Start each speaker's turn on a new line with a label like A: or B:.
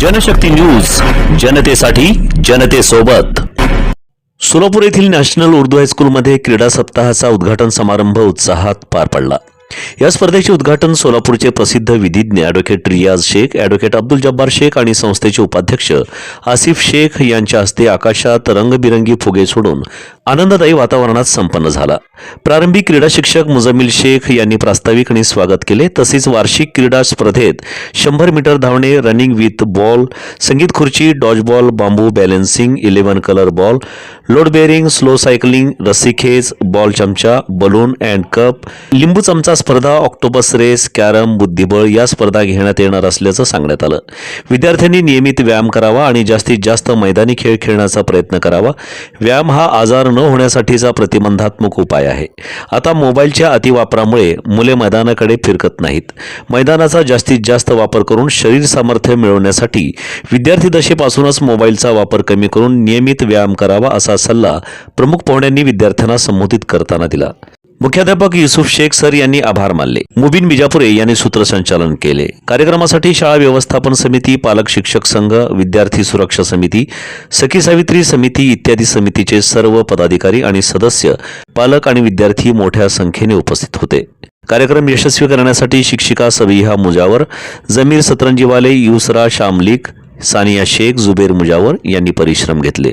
A: Janshakti news जनतेसाठी जनतेसोबत. सोलापूर येथील नॅशनल उर्दू हायस्कूलमध्ये क्रीडा सप्ताहाचा उद्घाटन समारंभ उत्साहात पार पडला. या स्पर्धेचे उद्घाटन सोलापूरचे प्रसिद्ध विधिज्ञ ॲडव्होकेट रियाज शेख ॲडव्होकेट अब्दुल जब्बार शेख आणि संस्थेचे उपाध्यक्ष आसिफ शेख यांच्या हस्ते आकाशात रंगबिरंगी फुगे सोडून आनंददायी वातावरणात संपन्न झाला. प्रारंभी क्रीडा शिक्षक मुजमिल शेख यांनी प्रास्ताविक आणि स्वागत केले. तसेच वार्षिक क्रीडा स्पर्धेत शंभर मीटर धावणे रनिंग विथ बॉल संगीत खुर्ची डॉजबॉल बांबू balancing eleven colour ball load bearing slow cycling रस्सीखेच बॉल चमचा बलून अँड कप लिंबू चमचा स्पर्धा ऑक्टोबस रेस कॅरम बुद्धिबळ या स्पर्धा घेण्यात येणार असल्याचं सांगण्यात आलं. विद्यार्थ्यांनी नियमित व्यायाम करावा आणि जास्तीत जास्त मैदानी खेळ खेळण्याचा प्रयत्न करावा. व्यायाम हा आजार न होण्यासाठीचा प्रतिबंधात्मक उपाय आहे. आता मोबाईलच्या अतिवापरामुळे मुले मैदानाकडे फिरकत नाहीत. मैदानाचा जास्तीत जास्त वापर करून शरीर सामर्थ्य मिळवण्यासाठी विद्यार्थी दशेपासूनच मोबाईलचा वापर कमी करून नियमित व्यायाम करावा असा सल्ला प्रमुख पाहुण्यांनी विद्यार्थ्यांना संबोधित करताना दिला. मुख्याध्यापक युसुफ शेख सर यांनी आभार मानले. मुबीन बिजापुरे यांनी सूत्रसंचालन केले. कार्यक्रमासाठी शाळा व्यवस्थापन समिती पालक शिक्षक संघ विद्यार्थी सुरक्षा समिती सखी सावित्री समिती इत्यादी समितीचे सर्व पदाधिकारी आणि सदस्य पालक आणि विद्यार्थी मोठ्या संख्येने उपस्थित होते. कार्यक्रम यशस्वी करण्यासाठी शिक्षिका सबिहा मुजावर जमीर सतरंजीवाले युसरा शामलिक सानिया शेख जुबेर मुजावर यांनी परिश्रम घेतले.